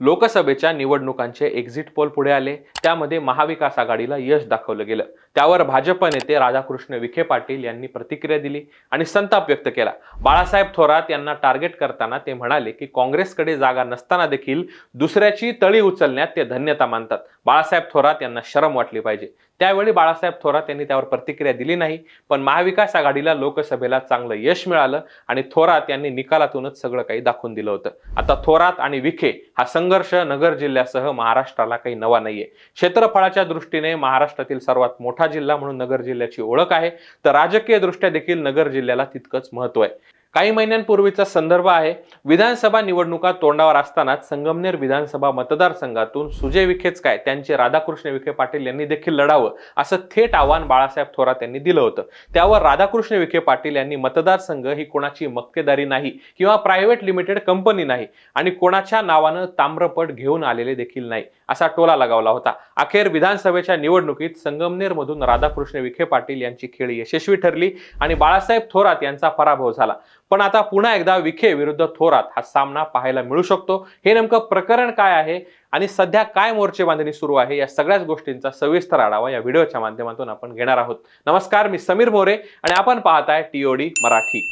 लोकसभेच्या निवडणुकांचे exit poll पुढे आले. त्यामध्ये महाविकास आघाडीला यश दाखवलं गेलं. त्यावर भाजप नेते राधाकृष्ण विखे पाटील यांनी प्रतिक्रिया दिली आणि संताप व्यक्त केला. बाळासाहेब थोरात यांना टार्गेट करताना ते म्हणाले की काँग्रेसकडे जागा नसताना देखील दुसऱ्याची तळी उचलण्यात ते धन्यता मानतात. बाळासाहेब थोरात यांना शरम वाटली पाहिजे. त्यावेळी बाळासाहेब थोरात यांनी त्यावर प्रतिक्रिया दिली नाही पण महाविकास आघाडीला लोकसभेला चांगलं यश मिळालं आणि थोरात यांनी निकालातूनच सगळं काही दाखवून दिलं होतं. आता थोरात आणि विखे हा संघर्ष नगर जिल्ह्यासह महाराष्ट्राला काही नवा नाहीये. क्षेत्रफळाच्या दृष्टीने महाराष्ट्रातील सर्वात मोठा जिल्हा म्हणून नगर जिल्ह्याची ओळख आहे. तर राजकीय दृष्ट्या देखील नगर जिल्ह्याला तितकंच महत्त्व आहे. काही महिन्यांपूर्वीचा संदर्भ आहे. विधानसभा निवडणुका तोंडावर असतानाच संगमनेर विधानसभा मतदारसंघातून सुजय विखेच काय त्यांचे राधाकृष्ण विखे पाटील यांनी देखील लढावं असं थेट आव्हान बाळासाहेब थोरात यांनी दिलं होतं. त्यावर राधाकृष्ण विखे पाटील यांनी मतदारसंघ ही कोणाची मक्तेदारी नाही किंवा प्रायव्हेट लिमिटेड कंपनी नाही आणि कोणाच्या नावानं ताम्रपट घेऊन आलेले देखील नाही असा टोला लगावला होता. अखेर विधानसभेच्या निवडणुकीत संगमनेरमधून राधाकृष्ण विखे पाटील यांची खेळी यशस्वी ठरली आणि बाळासाहेब थोरात यांचा पराभव झाला. पण आता पुन्हा एकदा विखे विरुद्ध थोरात हा सामना पाहायला मिळू शकतो. हे नेमकं प्रकरण काय आहे आणि सध्या काय मोर्चे बांधणी सुरू आहे या सगळ्याच गोष्टींचा सविस्तर आढावा या व्हिडिओच्या माध्यमातून आपण घेणार आहोत. नमस्कार मी समीर मोरे आणि आपण पाहताय टीओडी मराठी.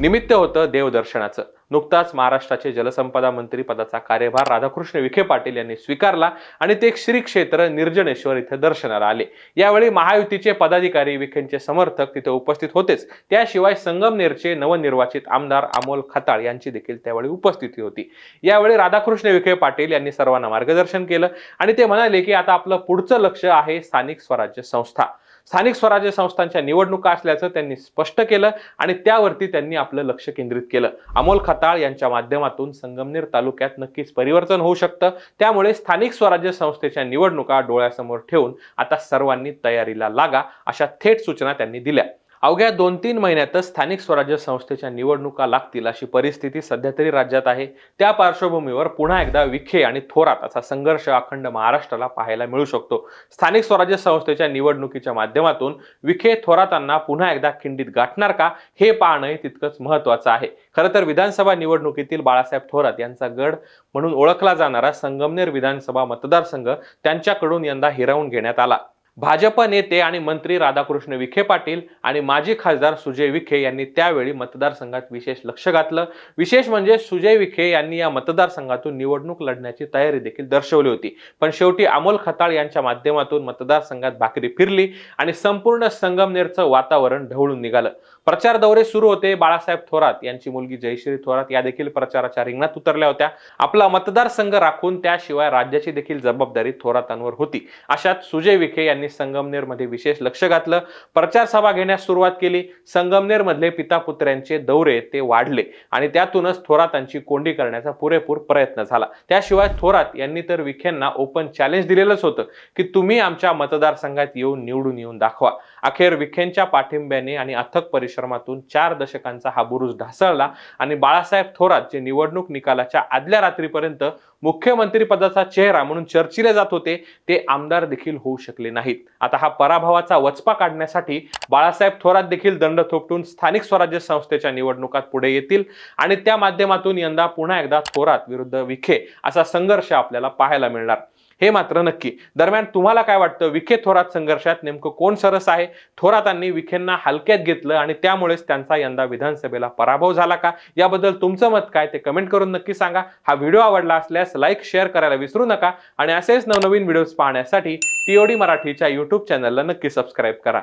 निमित्त होतं देवदर्शनाचं. नुकताच महाराष्ट्राचे जलसंपदा मंत्री पदाचा कार्यभार राधाकृष्ण विखे पाटील यांनी स्वीकारला आणि ते श्री क्षेत्र निर्जनेश्वर इथे दर्शनाला आले. यावेळी महायुतीचे पदाधिकारी विखेंचे समर्थक तिथे उपस्थित होतेच. त्याशिवाय संगमनेरचे नवनिर्वाचित आमदार अमोल खताळ यांची देखील त्यावेळी उपस्थिती होती. यावेळी राधाकृष्ण विखे पाटील यांनी सर्वांना मार्गदर्शन केलं आणि ते म्हणाले की आता आपलं पुढचं लक्ष आहे स्थानिक स्वराज्य संस्था. स्थानिक स्वराज्य संस्थांच्या निवडणुका असल्याचं त्यांनी स्पष्ट केलं आणि त्यावरती त्यांनी आपलं लक्ष केंद्रित केलं. अमोल खताळ यांच्या माध्यमातून संगमनेर तालुक्यात नक्कीच परिवर्तन होऊ शकतं. त्यामुळे स्थानिक स्वराज्य संस्थेच्या निवडणुका डोळ्यासमोर ठेवून आता सर्वांनी तयारीला लागा अशा थेट सूचना त्यांनी दिल्या. अवघ्या दोन तीन महिन्यातच स्थानिक स्वराज्य संस्थेच्या निवडणुका लागतील अशी परिस्थिती सध्या तरी राज्यात आहे. त्या पार्श्वभूमीवर पुन्हा एकदा विखे आणि थोरात असा संघर्ष अखंड महाराष्ट्राला पाहायला मिळू शकतो. स्थानिक स्वराज्य संस्थेच्या निवडणुकीच्या माध्यमातून विखे थोरातांना पुन्हा एकदा खिंडीत गाठणार का हे पाहणंही तितकंच महत्वाचं आहे. खरं तर विधानसभा निवडणुकीतील बाळासाहेब थोरात यांचा गड म्हणून ओळखला जाणारा संगमनेर विधानसभा मतदारसंघ त्यांच्याकडून यंदा हिरावून घेण्यात आला. भाजप नेते आणि मंत्री राधाकृष्ण विखे पाटील आणि माजी खासदार सुजय विखे यांनी त्यावेळी मतदारसंघात विशेष लक्ष घातलं. विशेष म्हणजे सुजय विखे यांनी या मतदारसंघातून निवडणूक लढण्याची तयारी देखील दर्शवली होती. पण शेवटी अमोल खताळ यांच्या माध्यमातून मतदारसंघात भाकरी फिरली आणि संपूर्ण संगमनेरचं वातावरण ढवळून निघालं. प्रचार दौरे सुरू होते. बाळासाहेब थोरात यांची मुलगी जयश्री थोरात या देखील प्रचाराच्या रिंगणात उतरल्या होत्या. आपला मतदारसंघ राखून त्याशिवाय राज्याची देखील जबाबदारी थोरातांवर होती. अशात सुजय विखे यांनी संगमनेरमध्ये विशेष लक्ष घातलं. प्रचार सभा घेण्यास सुरुवात केली. संगमनेरमधले पिता पुत्र्यांचे दौरे ते वाढले आणि त्यातूनच थोरातांची कोंडी करण्याचा पुरेपूर प्रयत्न झाला. त्याशिवाय थोरात यांनी तर विखेंना ओपन चॅलेंज दिलेलंच होतं की तुम्ही आमच्या मतदारसंघात येऊन निवडून येऊन दाखवा. अखेर विखेंच्या पाठिंब्याने आणि अथक परिश्रमातून चार दशकांचा हा बुरुज ढासळला आणि बाळासाहेब थोरात जे निवडणूक निकालाच्या आदल्या रात्रीपर्यंत मुख्यमंत्री पदाचा चेहरा म्हणून चर्चिले जात होते ते आमदार देखील होऊ शकले नाही नाहीत आता हा पराभवाचा वचपा काढण्यासाठी बाळासाहेब थोरात देखील दंड थोपटून स्थानिक स्वराज्य संस्थेच्या निवडणुकात पुढे येतील आणि त्या माध्यमातून यंदा पुन्हा एकदा थोरात विरुद्ध विखे असा संघर्ष आपल्याला पाहायला मिळणार. हे मात्र नक्की. दरम्यान तुम्हाला काय वाटतं? विखे थोरात संघर्षात नेमकं कोण सरस आहे? थोरातांनी विखेंना हलक्यात घेतलं आणि त्यामुळेच त्यांचा यंदा विधानसभेला पराभव झाला का? याबद्दल तुमचं मत काय? ते कमेंट करून नक्की सांगा. हा व्हिडिओ आवडला असल्यास लाईक शेअर करायला विसरू नका आणि असेच नवनवीन व्हिडिओज पाहण्यासाठी टीओडी मराठीच्या युट्यूब चॅनलला नक्की सबस्क्राईब करा.